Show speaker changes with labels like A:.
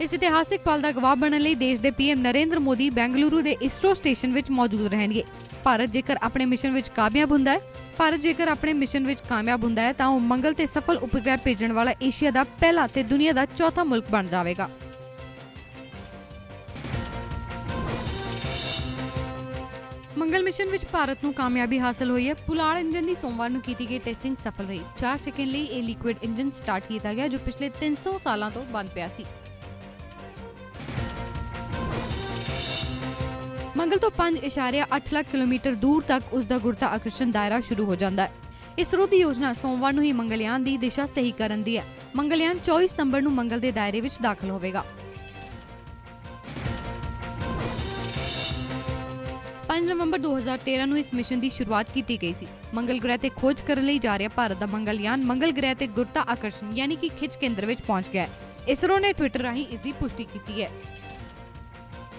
A: ਇਸ ਇਤਿਹਾਸਿਕ ਪਲ ਦਾ ਗਵਾਹ ਬਣਨ ਲਈ ਦੇਸ਼ ਦੇ ਪੀਐਮ ਨਰਿੰਦਰ ਮੋਦੀ ਬੈਂਗਲੁਰੂ ਦੇ ਇਸਰੋ ਸਟੇਸ਼ਨ ਵਿੱਚ ਮੌਜੂਦ ਰਹਿਣਗੇ। ਭਾਰਤ ਜੇਕਰ ਆਪਣੇ ਮਿਸ਼ਨ ਵਿੱਚ ਕਾਮਯਾਬ ਹੁੰਦਾ ਹੈ, ਭਾਰਤ ਜੇਕਰ ਆਪਣੇ ਮਿਸ਼ਨ ਵਿੱਚ ਕਾਮਯਾਬ ਹੁੰਦਾ ਹੈ, ਤਾਂ ਉਹ ਮੰਗਲ ਤੇ ਸਫਲ ਉਪਗ੍ਰਹਿ ਭੇਜਣ ਵਾਲਾ ਏਸ਼ੀਆ ਦਾ ਪਹਿਲਾ ਤੇ ਦੁਨੀਆ ਦਾ ਚੌਥਾ ਮੁਲਕ ਬਣ ਜਾਵੇਗਾ। ਮੰਗਲ ਮਿਸ਼ਨ ਵਿੱਚ ਭਾਰਤ ਨੂੰ ਕਾਮਯਾਬੀ ਹਾਸਲ ਹੋਈ ਹੈ। ਪੁਲਾੜ ਇੰਜਨ ਦੀ ਸੋਮਵਾਰ ਨੂੰ ਕੀਤੀ ਗਈ ਟੈਸਟਿੰਗ ਸਫਲ ਰਹੀ। 4 ਸੈਕਿੰਡ ਲਈ ਇਹ ਲਿਕੁਇਡ ਇੰਜਨ ਸਟਾਰਟ ਕੀਤਾ ਗਿਆ, ਜੋ ਪਿਛਲੇ 300 ਸਾਲਾਂ ਤੋਂ ਬੰਦ ਪਿਆ ਸੀ। ਮੰਗਲ ਤੋਂ 5.8 ਲੱਖ ਕਿਲੋਮੀਟਰ ਦੂਰ ਤੱਕ ਉਸ ਦਾ ਗੁਰਤਾ ਆਕਰਸ਼ਣ ਦਾਇਰਾ ਸ਼ੁਰੂ ਹੋ ਜਾਂਦਾ ਹੈ। ਇਸਰੋ ਦੀ ਯੋਜਨਾ ਸੋਮਵਾਰ ਨੂੰ ਹੀ ਮੰਗਲਯਾਨ ਦੀ ਦਿਸ਼ਾ ਸਹੀ ਕਰਨ ਦੀ ਹੈ। ਮੰਗਲਯਾਨ 24 ਸਤੰਬਰ ਨੂੰ ਮੰਗਲ ਦੇ ਦਾਇਰੇ ਵਿੱਚ ਦਾਖਲ ਹੋਵੇਗਾ। 5 ਨਵੰਬਰ 2013 ਨੂੰ ਇਸ ਮਿਸ਼ਨ ਦੀ ਸ਼ੁਰੂਆਤ ਕੀਤੀ ਗਈ ਸੀ। ਮੰਗਲ ਗ੍ਰਹਿ ਤੇ ਖੋਜ ਕਰਨ ਲਈ ਜਾ ਰਿਹਾ ਭਾਰਤ ਦਾ ਮੰਗਲਯਾਨ ਮੰਗਲ ਗ੍ਰਹਿ ਤੇ ਗੁਰਤਾ ਆਕਰਸ਼ਣ ਯਾਨੀ ਕਿ ਖਿੱਚ ਕੇਂਦਰ ਵਿੱਚ ਪਹੁੰਚ ਗਿਆ ਹੈ। ਇਸਰੋ ਨੇ ਟਵਿੱਟਰ ਰਾਹੀਂ ਇਸ ਦੀ ਪੁਸ਼ਟੀ ਕੀਤੀ ਹੈ।